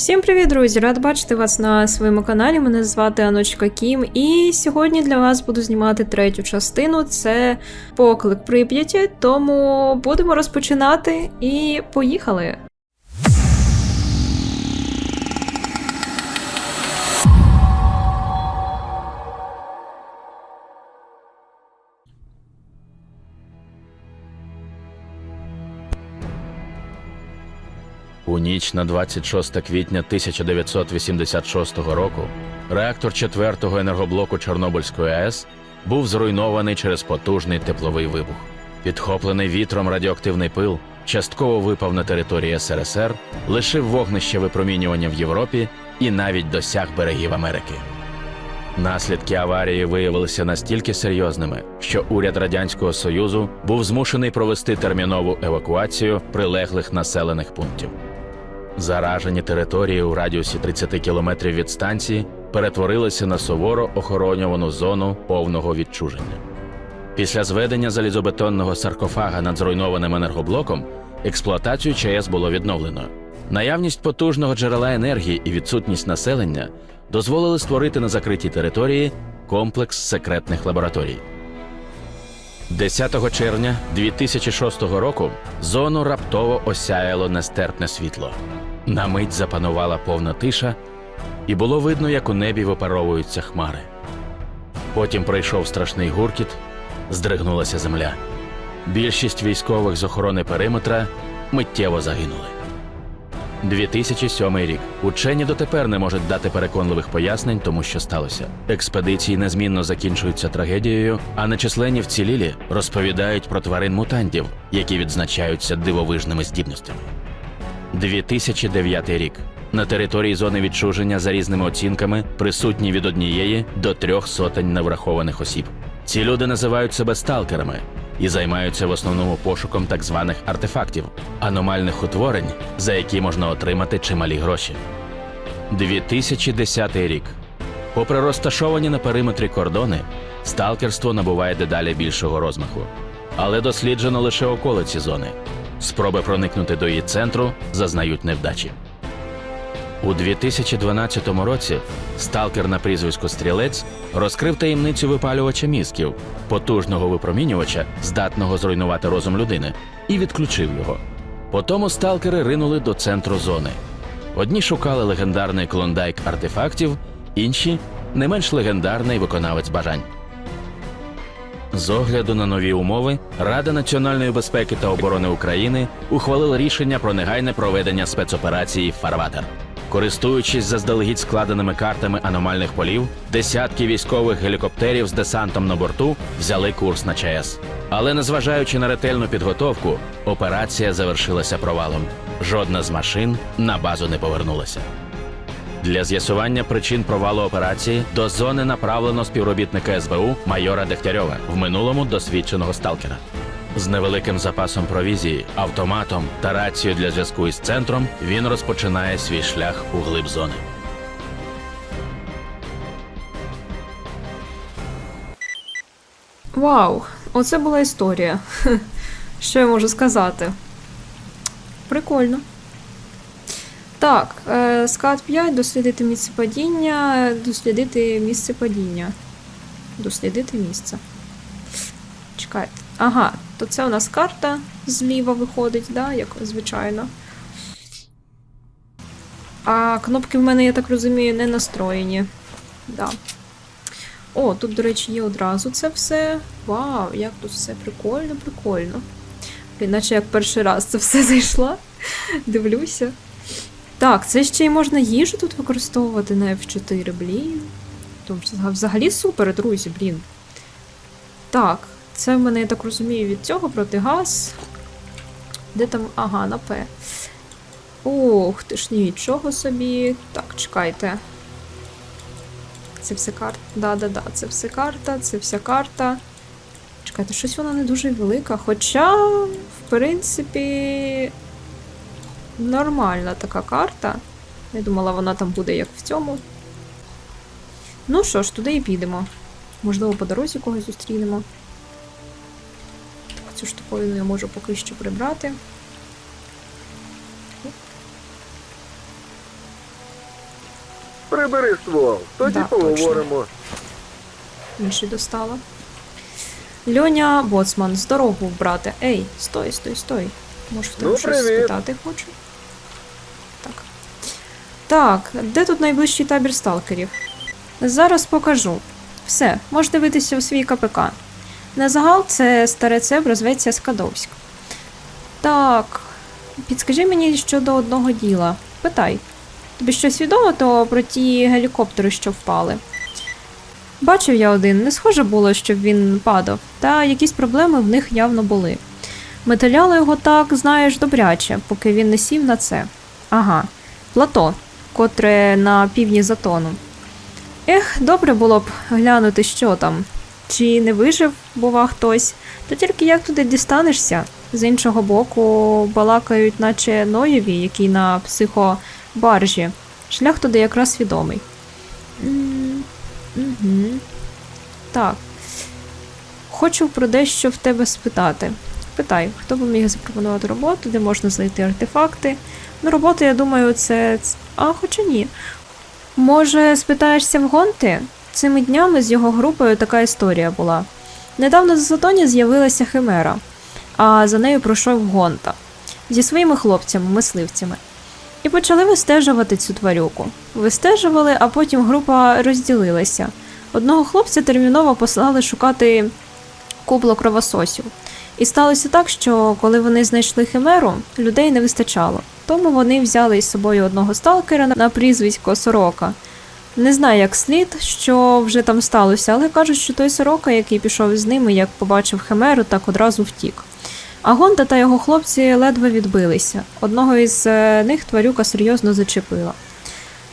Всім привіт, друзі! Рад бачити вас на своєму каналі. Мене звати Аночка Кім, і сьогодні для вас буду знімати третю частину. Це поклик Прип'яті, тому будемо розпочинати і поїхали. У ніч на 26 квітня 1986 року реактор 4-го енергоблоку Чорнобильської АЕС був зруйнований через потужний тепловий вибух. Підхоплений вітром радіоактивний пил частково випав на території СРСР, лишив вогнище випромінювання в Європі і навіть досяг берегів Америки. Наслідки аварії виявилися настільки серйозними, що уряд радянського союзу був змушений провести термінову евакуацію прилеглих населених пунктів. Заражені території у радіусі 30 кілометрів від станції перетворилися на суворо охоронювану зону повного відчуження. Після зведення залізобетонного саркофага над зруйнованим енергоблоком експлуатацію ЧАЕС було відновлено. Наявність потужного джерела енергії і відсутність населення дозволили створити на закритій території комплекс секретних лабораторій. 10 червня 2006 року зону раптово осяяло нестерпне світло. На мить запанувала повна тиша, і було видно, як у небі випаровуються хмари. Потім прийшов страшний гуркіт, здригнулася земля. Більшість військових з охорони периметра миттєво загинули. 2007 рік. Учені дотепер не можуть дати переконливих пояснень тому, що сталося. Експедиції незмінно закінчуються трагедією, а нечисленні вцілілі розповідають про тварин мутантів, які відзначаються дивовижними здібностями. 2009 рік. На території зони відчуження за різними оцінками присутні від однієї до трьох сотень неврахованих осіб. Ці люди називають себе сталкерами і займаються в основному пошуком так званих артефактів, аномальних утворень, за які можна отримати чималі гроші. 2010 рік. Попри розташовані на периметрі кордони, сталкерство набуває дедалі більшого розмаху. Але досліджено лише околиці зони. Спроби проникнути до її центру зазнають невдачі. У 2012 році сталкер на прізвисько Стрілець розкрив таємницю випалювача мізків, потужного випромінювача, здатного зруйнувати розум людини, і відключив його. Потому сталкери ринули до центру зони. Одні шукали легендарний клондайк артефактів, інші не менш легендарний виконавець бажань. З огляду на нові умови, Рада національної безпеки та оборони України ухвалила рішення про негайне проведення спецоперації Фарватер. Користуючись заздалегідь складеними картами аномальних полів, десятки військових гелікоптерів з десантом на борту взяли курс на ЧАЕС. Але незважаючи на ретельну підготовку, операція завершилася провалом. Жодна з машин на базу не повернулася. Для з'ясування причин провалу операції до зони направлено співробітника СБУ майора Дегтярьова, в минулому досвідченого сталкера. З невеликим запасом провізії, автоматом та рацією для зв'язку із центром він розпочинає свій шлях у глиб зони. Вау! Оце була історія. Що я можу сказати? Прикольно. Так, е, скат 5, дослідити місце падіння, дослідити місце падіння. Дослідити місце. Чекайте. Ага, то це у нас карта зліва виходить, да, як звичайно. А кнопки в мене, я так розумію, не настроєні. Да. О, тут, до речі, є одразу це все. Вау, як тут все прикольно, прикольно. Блін, наче як перший раз це все зайшла. Дивлюся. Так, це ще й можна їжу тут використовувати на F4, блін. Тобто, взагалі супер, друзі, блін. Так, це в мене, я так розумію, від цього протигаз. Де там. Ага, на П. Ух, ти ж нічого собі. Так, чекайте. Це все карта. Да-да-да, це все карта, це вся карта. Чекайте, щось вона не дуже велика. Хоча, в принципі, нормальна така карта. Я думала, вона там буде як в цьому. Ну що ж, туди і підемо. Можливо, по дорозі когось зустрінемо. Так, цю штуковину я можу поки що прибрати. Прибери ствол, тоді Да, поговоримо. Інший достала. Льоня Боцман, здоров був, брате. Ей, стой, стой, стой. Може, в тебе Ну, щось спитати хочу? Так. Де тут найближчий табір сталкерів? Зараз покажу. Все, можеш дивитися у свій КПК. На загал це старе цебро зветься Скадовськ. Так, підскажи мені щодо одного діла. Питай. Тобі щось відомо то про ті гелікоптери, що впали? Бачив я один, не схоже було, щоб він падав, та якісь проблеми в них явно були. Металяли його так, знаєш, добряче, поки він не сів на це. Ага, плато, котре на півдні затону. Ех, добре було б глянути, що там. Чи не вижив, бува хтось, та тільки як туди дістанешся? З іншого боку, балакають, наче Ноєві, який на психобаржі. Шлях туди якраз відомий. Угу. Так. Хочу про дещо в тебе спитати. Питай, хто би міг запропонувати роботу, де можна знайти артефакти. Ну, робота, я думаю, це. А, хоча ні. Може, спитаєшся в Гонти? Цими днями з його групою така історія була. Недавно за Затоні з'явилася Химера, а за нею пройшов Гонта зі своїми хлопцями, мисливцями. І почали вистежувати цю тварюку. Вистежували, а потім група розділилася. Одного хлопця терміново послали шукати кубло кровососів. І сталося так, що коли вони знайшли химеру, людей не вистачало. Тому вони взяли із собою одного сталкера на прізвисько Сорока. Не знаю, як слід, що вже там сталося, але кажуть, що той сорока, який пішов з ними, як побачив химеру, так одразу втік. А Гонта та його хлопці ледве відбилися. Одного із е, них тварюка серйозно зачепила.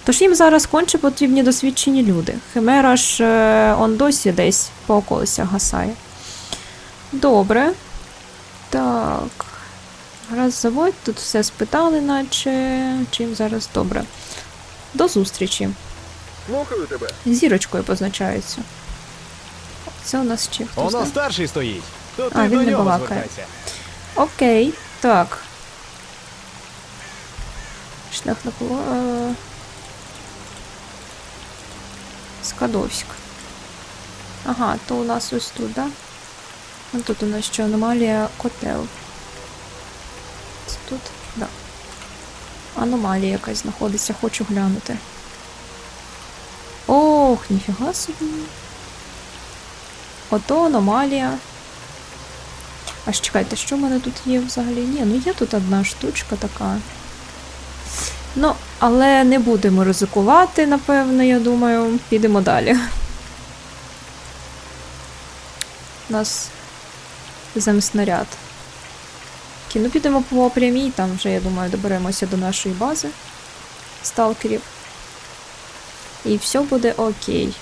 Тож їм зараз конче потрібні досвідчені люди. Химера ж е, он досі десь по околицях гасає. Добре. Так. Раз заводь, тут все спитали, наче. Чим зараз добре. До зустрічі. Слухаю тебе. Зірочкою позначаються. Це у нас ще хтось. нас старший стоїть. То А, ти він до не нього балакає. звертайся. Окей, так. Шлях на поло. Е... Скадовськ. Ага, то у нас ось тут, да? Тут у нас що аномалія котел. Тут? Да. Аномалія якась знаходиться, хочу глянути. Ох, ніфіга собі. Ото аномалія. А чекайте, що в мене тут є взагалі? Ні, ну є тут одна штучка така. Ну, але не будемо ризикувати, напевно, я думаю. Підемо далі. У нас земснаряд. Окей, ну підемо по прямій, там вже, я думаю, доберемося до нашої бази сталкерів. І все буде окей.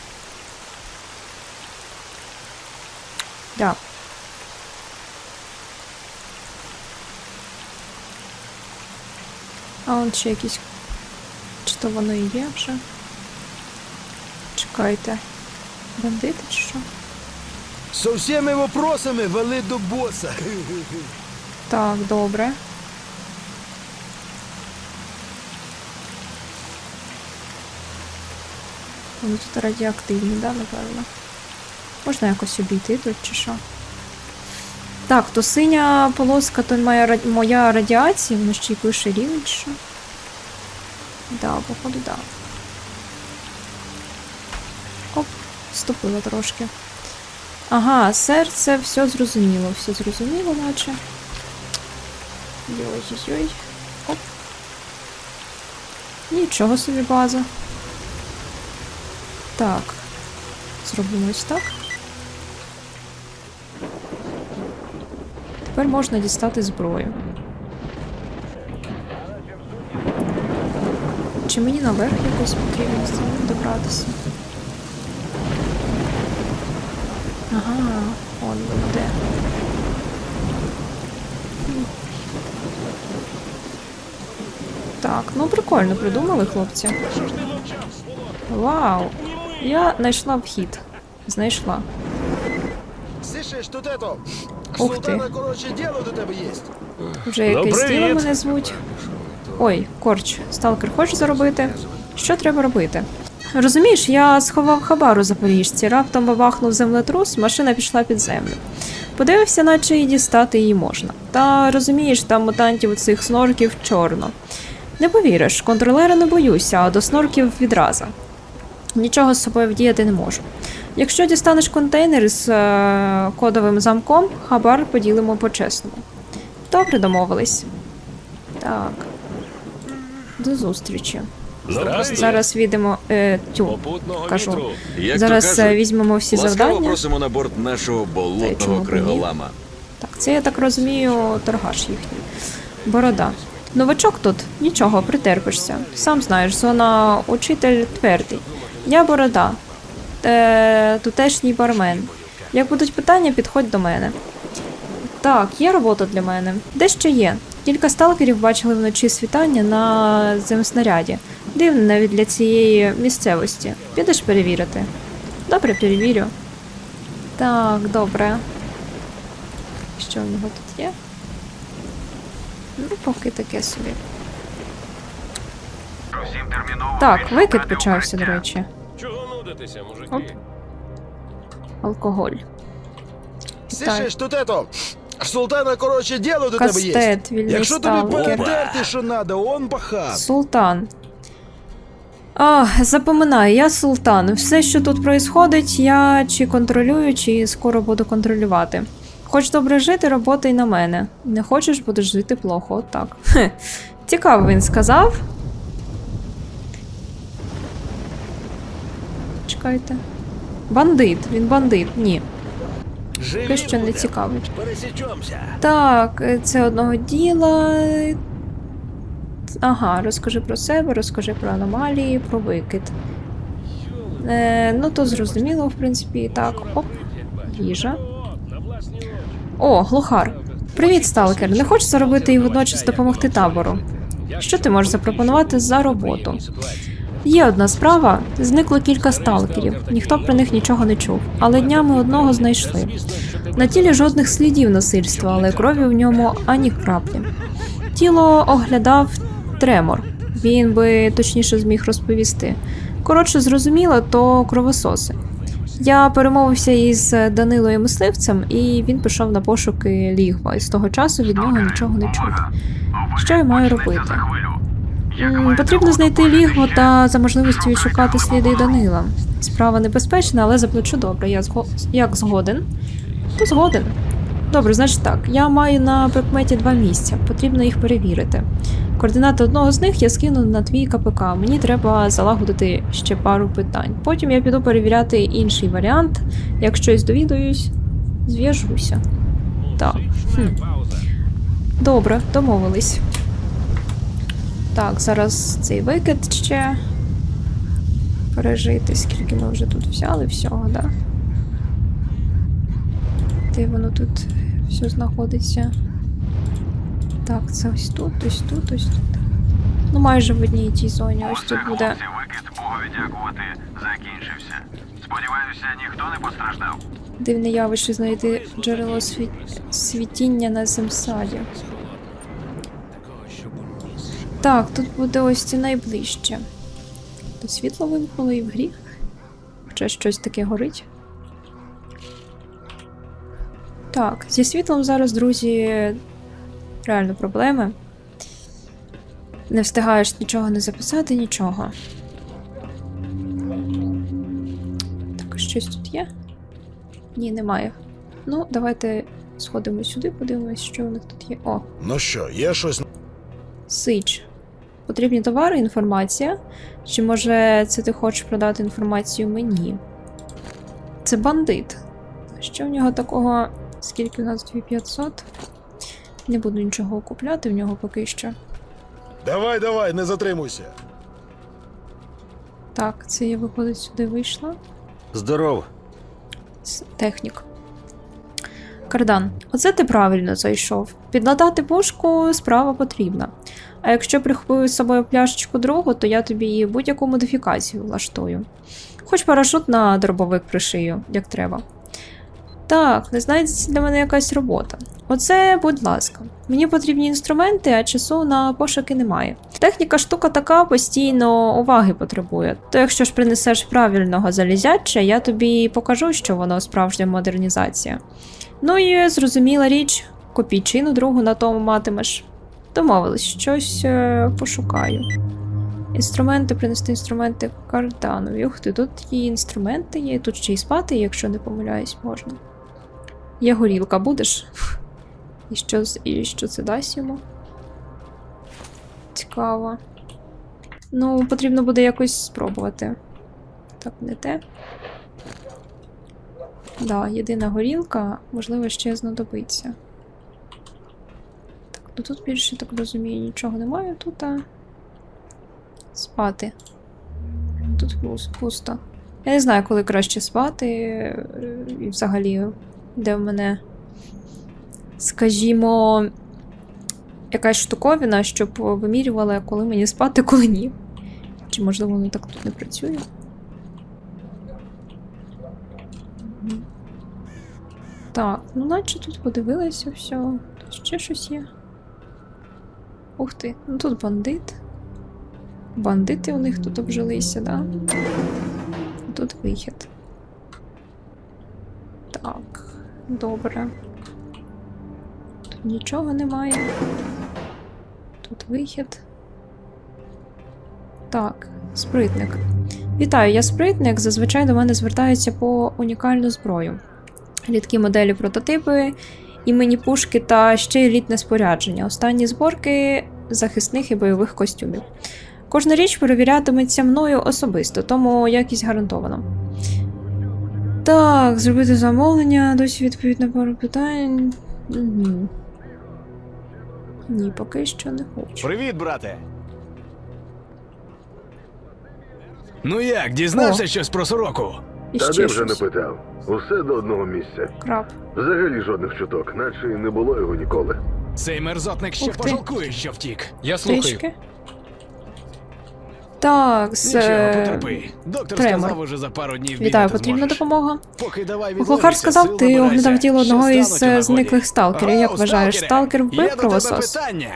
Да. А он ще якісь. Чи то воно і є вже? Чекайте. Бандити чи що? Со всеми вопросами вели до боса. Так, добре. Вони тут радіоактивні, да, напевно. Можна якось обійти тут чи що? Так, то синя полоска, то моя, моя радіація, воно ще й пише рівень, що? Да, походу, да. Оп, ступила трошки. Ага, серце, все зрозуміло, все зрозуміло, наче. Йой-йой-йой. Оп. Нічого собі база. Так. Зробимо ось так. Тепер можна дістати зброю. Чи мені наверх якось потрібно добратися? Ага, он де. Так, ну прикольно придумали, хлопці. Вау! Я знайшла вхід. Знайшла. Слышиш, тут это... Ух ти. короче, дело до тебе є. Вже якесь діло мене звуть. Ой, корч, сталкер хочеш заробити? Що треба робити? Розумієш, я сховав хабар у Запоріжці, раптом бабахнув землетрус, машина пішла під землю. Подивився, наче і дістати її можна. Та розумієш, там мутантів у цих снорків чорно. Не повіриш, контролера не боюся, а до снорків відразу. Нічого з собою вдіяти не можу. Якщо дістанеш контейнер з е, кодовим замком, хабар поділимо по-чесному. Добре домовились. Так. До зустрічі. Зараз відемо е, тю, кажу. Як Зараз е, кажуть, візьмемо всі завдання. просимо на борт нашого болотного криголама. Так, це я так розумію, торгаш їхній. Борода. Новачок тут нічого, притерпишся. Сам знаєш, зона учитель твердий. Я борода, е, тутешній бармен. Як будуть питання, підходь до мене. Так, є робота для мене. Дещо є. Кілька сталкерів бачили вночі світання на земснаряді. Дивно навіть для цієї місцевості. Підеш перевірити? Добре, перевірю. Так, добре. Що в нього тут є? Ну, поки таке собі. Так, викид почався, до речі. Чого нудитися, мужики? Оп. Алкоголь. Слышиш, тут ето. Султана, коротше, діло до тебе є. Кастет, вільний Якщо тобі сталкер. передерти, що надо, он баха. Султан. А, запоминай, я султан. Все, що тут происходить, я чи контролюю, чи скоро буду контролювати. Хоч добре жити, робота й на мене. Не хочеш, будеш жити плохо, отак. Хе. Цікаво, він сказав. Чекайте. Бандит, він бандит, ні. Поки що не цікавить. Так, це одного діла. Ага, розкажи про себе, розкажи про аномалії, про викид. Е, ну, то зрозуміло, в принципі, і так. Оп, їжа. О, глухар. Привіт, сталкер. Не хочеш заробити і водночас допомогти табору? Що ти можеш запропонувати за роботу? Є одна справа. Зникло кілька сталкерів. Ніхто про них нічого не чув, але днями одного знайшли. На тілі жодних слідів насильства, але крові в ньому ані краплі. Тіло оглядав тремор. Він би точніше зміг розповісти. Коротше, зрозуміло, то кровососи. Я перемовився із Данилою мисливцем, і він пішов на пошуки лігва, і з того часу від нього нічого не чути. Що я маю робити? Потрібно знайти лігво та за можливістю відшукати сліди Данила. Справа небезпечна, але заплачу добре. Я зго... як згоден? То згоден. Добре, значить так. Я маю на прикметі два місця. Потрібно їх перевірити. Координати одного з них я скину на твій КПК. Мені треба залагодити ще пару питань. Потім я піду перевіряти інший варіант. Як щось довідуюсь, зв'яжуся. Так. Хм. Добре, домовились. Так, зараз цей викид ще пережити, скільки ми вже тут взяли всього, да? Де воно тут все знаходиться? Так, це ось тут, ось тут, ось тут. Ну, майже в одній тій зоні. Ось тут буде. Викид Богові дякувати закінчився. Сподіваюся, ніхто не постраждав. Дивне явище знайти джерело сві... світіння на земсаді. Так, тут буде ось це найближче. То світло вимкнуло і в гріх. Хоча щось таке горить. Так, зі світлом зараз, друзі, реально проблеми. Не встигаєш нічого не записати, нічого. Так, щось тут є? Ні, немає. Ну, давайте сходимо сюди, подивимось, що у них тут є. О, Ну що, є щось? Сич. Потрібні товари, інформація. Чи може це ти хочеш продати інформацію мені? Це бандит. Що в нього такого? Скільки у нас 2500? Не буду нічого купляти в нього поки що. Давай, давай, не затримуйся. Так, це я виходить сюди вийшла. Здоров. Технік. Кардан, оце ти правильно зайшов. Підладати пушку справа потрібна. А якщо прихопив з собою пляшечку другу, то я тобі будь-яку модифікацію влаштую. Хоч парашут на дробовик пришию, як треба. Так, не знайдеться для мене якась робота. Оце, будь ласка. Мені потрібні інструменти, а часу на пошуки немає. Техніка штука така постійно уваги потребує. То якщо ж принесеш правильного залізяча, я тобі покажу, що воно справжня модернізація. Ну і зрозуміла річ, копійчину другу на тому матимеш. Домовились, щось е, пошукаю. Інструменти, принести інструменти карданові. Ух ти, тут і інструменти є, тут ще й спати, якщо не помиляюсь, можна. Є горілка, будеш? І що, і що це дасть йому? Цікаво. Ну, потрібно буде якось спробувати. Так, не те. Да, єдина горілка, можливо, ще знадобиться. Так, ну тут більше, так розумію, нічого немає тут, а. Спати. Тут пусто. Я не знаю, коли краще спати, е, і взагалі, де в мене, скажімо, якась штуковина, щоб вимірювала, коли мені спати, коли ні. Чи можливо воно так тут не працює? Так, ну наче тут подивилася все. Тут ще щось є. Ух ти, ну тут бандит. Бандити у них тут обжилися, да? Тут вихід. Так, добре. Тут нічого немає. Тут вихід. Так, спритник. Вітаю, я спритник. Зазвичай до мене звертаються по унікальну зброю. Рідкі моделі прототипи, імені пушки та ще й елітне спорядження. Останні зборки захисних і бойових костюмів. Кожна річ перевірятиметься мною особисто, тому якість гарантована. Так, зробити замовлення, досі відповідь на пару питань. Угу. Ні, поки що не хочу. Привіт, брате. Ну як, дізнався О. щось про сороку? І Та ще де вже не щось. питав. Усе до одного місця. Краб. Взагалі жодних чуток, наче й не було його ніколи. Цей мерзотник ще Ух ти. пожалкує, що втік. Я слухаю. Трішки. Так, з... Нічого, е, потерпи. Доктор Тремор. сказав уже за пару днів Вітаю, бігати потрібна зможеш. допомога. Поки давай Глухар сказав, ти набирайся. оглядав тіло Ще одного із у е, нагоді. зниклих сталкерів. Як вважаєш, сталкере, сталкер Є вбив до тебе кровосос? питання.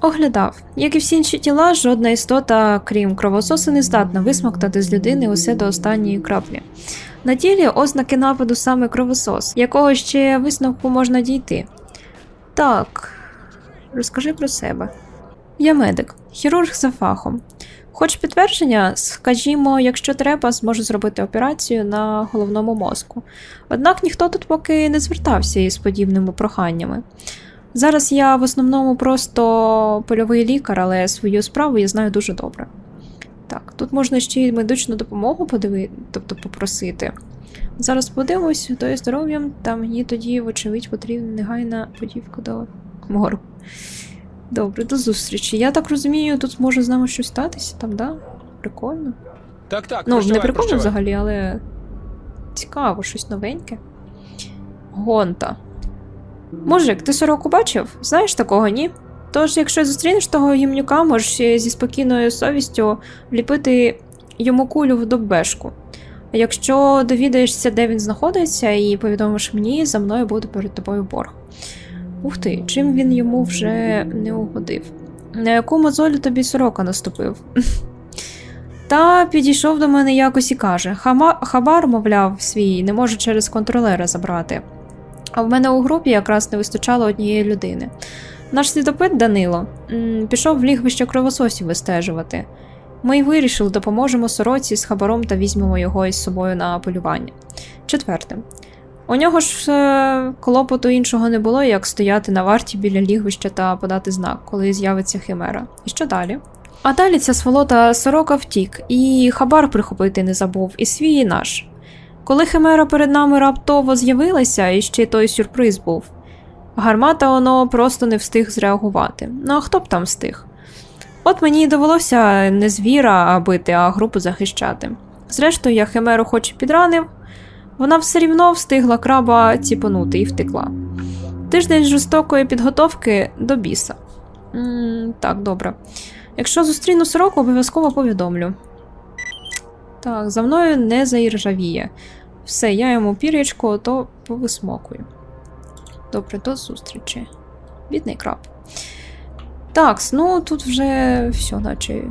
Оглядав. Як і всі інші тіла, жодна істота, крім кровососа, не здатна висмоктати з людини усе до останньої краплі. На тілі ознаки нападу саме кровосос, якого ще висновку можна дійти. Так, розкажи про себе. Я медик, хірург за фахом. Хоч підтвердження, скажімо, якщо треба, зможу зробити операцію на головному мозку. Однак ніхто тут поки не звертався із подібними проханнями. Зараз я в основному просто польовий лікар, але свою справу я знаю дуже добре. Так, тут можна ще й медичну допомогу подивити, тобто попросити. Зараз подивимось, то є здоров'ям, та мені тоді, вочевидь, потрібна негайна подівка до моргу. Добре, до зустрічі. Я так розумію, тут може з нами щось статися, там, да? Прикольно. Так, так, Ну, не прикольно прощавай. взагалі, але цікаво, щось новеньке. Гонта. Мужик, ти сороку бачив? Знаєш такого, ні? Тож, якщо зустрінеш того гімнюка, можеш зі спокійною совістю вліпити йому кулю в доббешку. А якщо довідаєшся, де він знаходиться, і повідомиш мені, за мною буде перед тобою борг. Ух ти, чим він йому вже не угодив? На яку мозолю тобі сорока наступив? Та підійшов до мене якось і каже: «Хама... хабар, мовляв, свій не можу через контролера забрати. А в мене у групі якраз не вистачало однієї людини. Наш слідопит Данило пішов в лігвище кровососів вистежувати. Ми й вирішили, допоможемо сороці з хабаром та візьмемо його із собою на полювання. Четверте. У нього ж е, клопоту іншого не було, як стояти на варті біля лігвища та подати знак, коли з'явиться химера. І що далі? А далі ця сволота сорока втік, і хабар прихопити не забув, і свій, і наш. Коли химера перед нами раптово з'явилася, і ще той сюрприз був. Гармата воно просто не встиг зреагувати. Ну а хто б там встиг? От мені й довелося не звіра бити, а групу захищати. Зрештою, я химеру хоч і підранив, вона все рівно встигла краба ціпонути і втекла. Тиждень жорстокої підготовки до біса. м так, добре. Якщо зустріну сороку, обов'язково повідомлю. Так, за мною не заіржавіє. Все, я йому пір'ячко, то повисмокую. Добре, до зустрічі. Бідний краб. Так, ну тут вже все, наче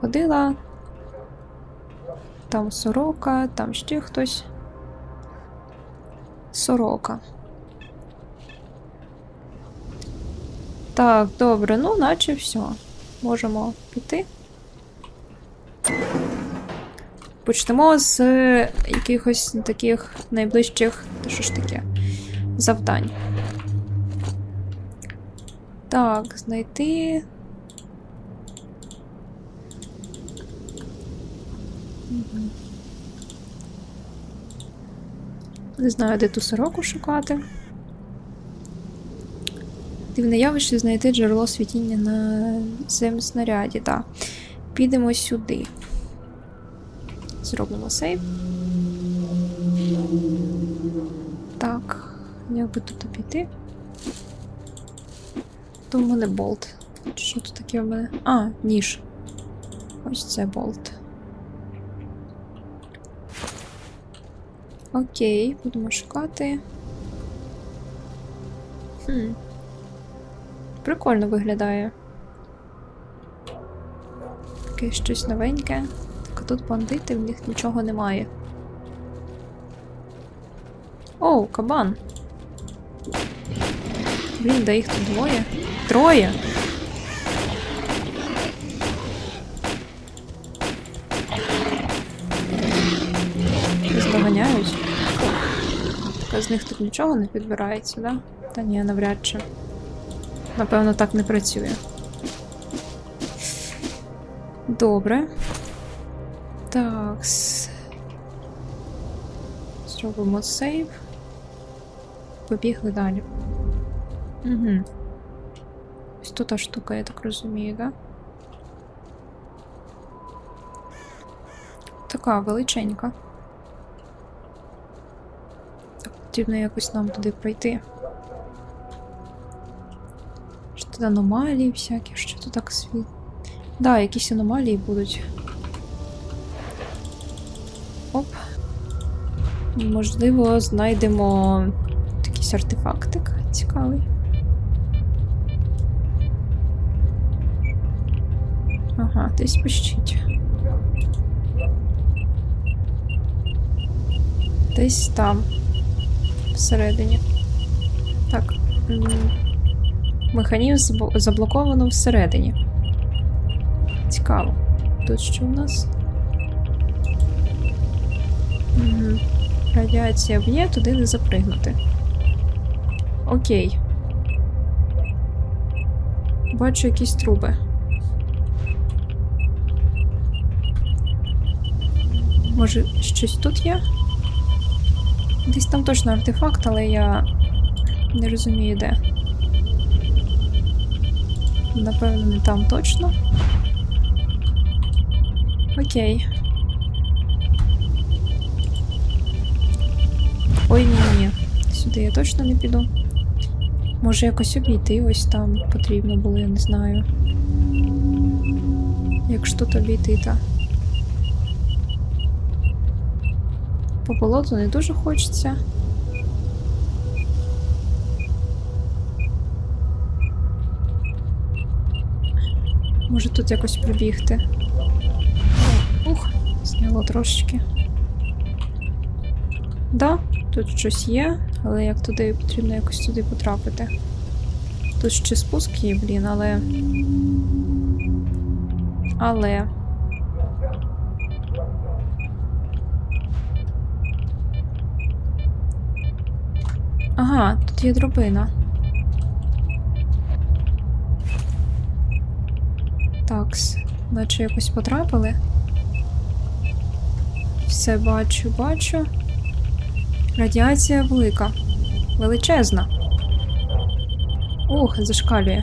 ходила. Там сорока, там ще хтось. Сорока. Так, добре, ну, наче все. Можемо піти. Почнемо з е, якихось таких найближчих. Та що ж таке? Завдань. Так, знайти. Не знаю, де ту сороку шукати. Дивне явище знайти джерело світіння на земснаряді, так. Підемо сюди. Зробимо сейв. Так, як би тут обійти? То в мене болт. Що тут таке в мене? А, ніж. Ось це болт. Окей, будемо шукати. Хм. Прикольно виглядає. Таке щось новеньке. Так а тут бандити, в них нічого немає. Оу, кабан. Блін, да їх тут двоє. Троє. З них тут нічого не підбирається, да? Та ні, навряд чи. Напевно, так не працює. Добре. Так. Зробимо сейв. Побігли далі. Угу. Ось тут та штука, я так розумію, да? Така величенька. Так, потрібно якось нам туди пройти. Що тут аномалії всякі, що тут так світ. Да, якісь аномалії будуть. Оп. Можливо, знайдемо якийсь артефактик цікавий. Ага, десь пищить. Десь там. Всередині. Так. Механізм забл- заблоковано всередині. Цікаво. Тут що у нас? Угу. Радіація б'є, туди не запригнути. Окей. Бачу якісь труби. Може, щось тут є? Десь там точно артефакт, але я не розумію де. Напевно, не там точно. Окей. Ой, ні, ні. Сюди я точно не піду. Може якось обійти, ось там потрібно було, я не знаю. Як ж тут обійти, та. По болоту не дуже хочеться. Може тут якось пробігти. Ух, зняло трошечки. Да, тут щось є, але як туди потрібно якось туди потрапити. Тут ще спуск є, блін, але. Але. Ага, тут є дробина. Такс, наче якось потрапили. Все бачу, бачу. Радіація велика. Величезна. Ух, зашкалює.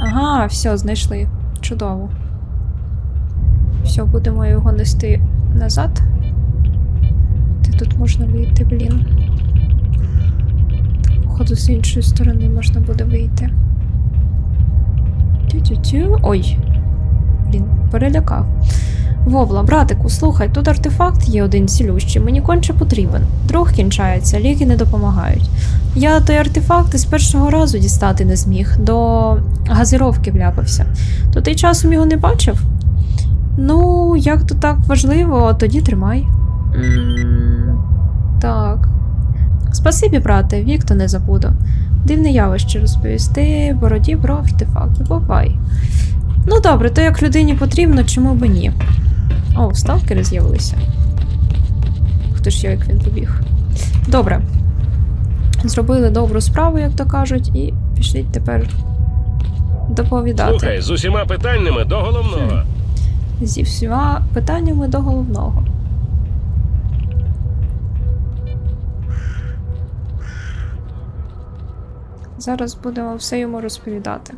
Ага, все, знайшли. Чудово. Все, будемо його нести назад. Де тут можна вийти, блін? Походу, з іншої сторони можна буде вийти. Тю-тю-тю. Ой. Блін, перелякав. Вовла, братику, слухай, тут артефакт є один цілющий, мені конче потрібен. Друг кінчається, ліки не допомагають. Я той артефакт із першого разу дістати не зміг, до газировки вляпався. То ти часом його не бачив? Ну, як то так важливо, тоді тримай. так. Спасибі, брате, вік то не забуду. Дивне явище розповісти, бороді про артефакт. Бувай. Ну добре, то як людині потрібно, чому б ні? О, сталкери з'явилися. Хто ж я, як він побіг? Добре. Зробили добру справу, як то кажуть, і пішліть тепер доповідати. Слухай, з усіма питаннями до головного. Зі всіма питаннями до головного. Зараз будемо все йому розповідати.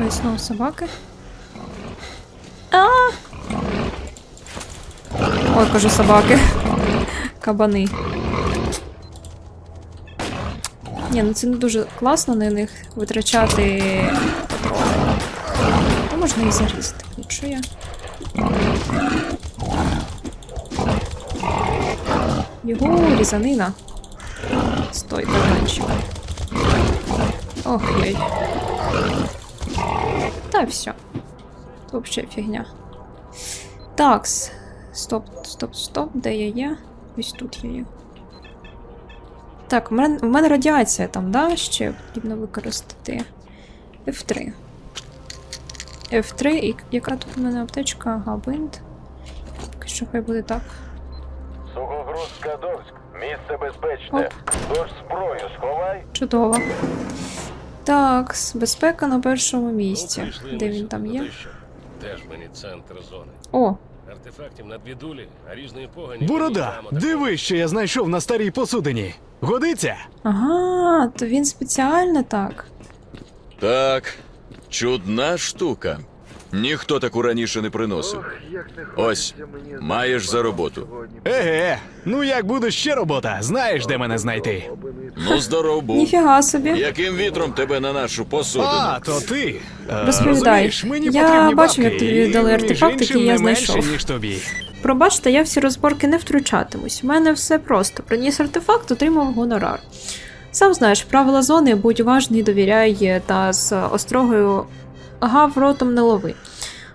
Ой, знову собаки. А! Ой, кажу собаки. Кабани. Ні, ну це не дуже класно на них витрачати патрони. Та можна і зарізати. Якщо я. Його різанина. Стой, кабанчик. Ох, ой. Та все. Це взагалі фігня. Такс. Стоп, стоп, стоп, де я є? Ось тут я є. Так, в мене, в мене радіація там, да? Ще потрібно використати. F3. F3, і яка тут у мене аптечка? Ага, бинт. Що хай буде так. Сухогруз Скадовськ. Місце безпечне. Оп. Тож зброю сховай. Чудово. Так, безпека на першому місці. Ну, Де він там є? то? Де ж мені центр зони? О, Артефактів на дві дулі, а різної погані. Борода, мені прямо диви, що я знайшов на старій посудині. Годиться? ага, то він спеціально так. Так, чудна штука. Ніхто таку раніше не приносив. Ось, маєш за роботу. Еге, ну як буде ще робота, знаєш, де мене знайти. Ну, здоров був. Ніфіга собі. Яким вітром тебе на нашу посудину? А, то ти. Е, Розповідай. розумієш, мені Я потрібні бачив, бабки, як тобі і, дали між артефакт, іншим, я не менше, знайшов. ніж тобі. Пробачте, я всі розборки не втручатимусь. У мене все просто. Приніс артефакт, отримав гонорар. Сам знаєш, правила зони будь уважний, довіряй та з острогою гав ротом не лови.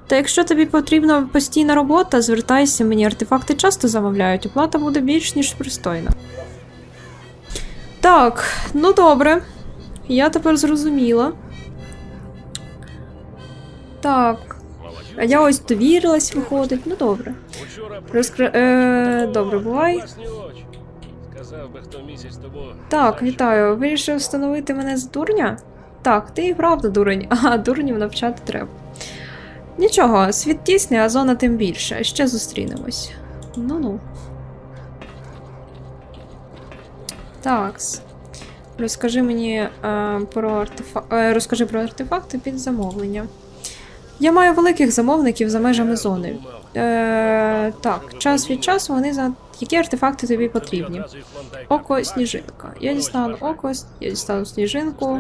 Та якщо тобі потрібна постійна робота, звертайся, мені артефакти часто замовляють, оплата буде більш ніж пристойна. Так, ну добре. Я тепер зрозуміла. Так, а я ось довірилась, виходить. Ну добре. Учора Розкр... Е, добре, бувай. Так, вітаю. Вирішив встановити мене за дурня? Так, ти і правда дурень, а дурнів навчати треба. Нічого, світ тісний, а зона тим більше. Ще зустрінемось. Ну-ну. Такс. Розкажи мені е, про артефа... е, розкажи про артефакти під замовлення. Я маю великих замовників за межами зони. Е, так, час від часу вони за які артефакти тобі потрібні. Око сніжинка. Я дістану око, я дістану сніжинку.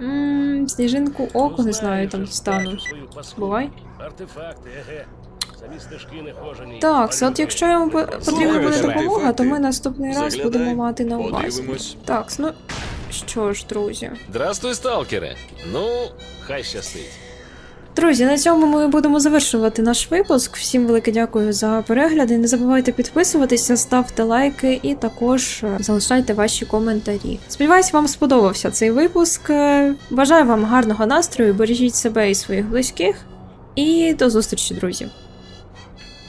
Ммм, сніжинку око, не знаю, там дістану. Бувай. Артефакти, еге. Самі стежки не хожені. Так, от якщо йому по- потрібна буде допомога, то ми наступний раз будемо мати на увазі. Так, ну що ж, друзі. Здрастуй, сталкере. Ну, хай щастить. Друзі, на цьому ми будемо завершувати наш випуск. Всім велике дякую за перегляди. Не забувайте підписуватися, ставте лайки і також е, залишайте ваші коментарі. Сподіваюсь, вам сподобався цей випуск. Е, Бажаю вам гарного настрою, бережіть себе і своїх близьких. І до зустрічі, друзі!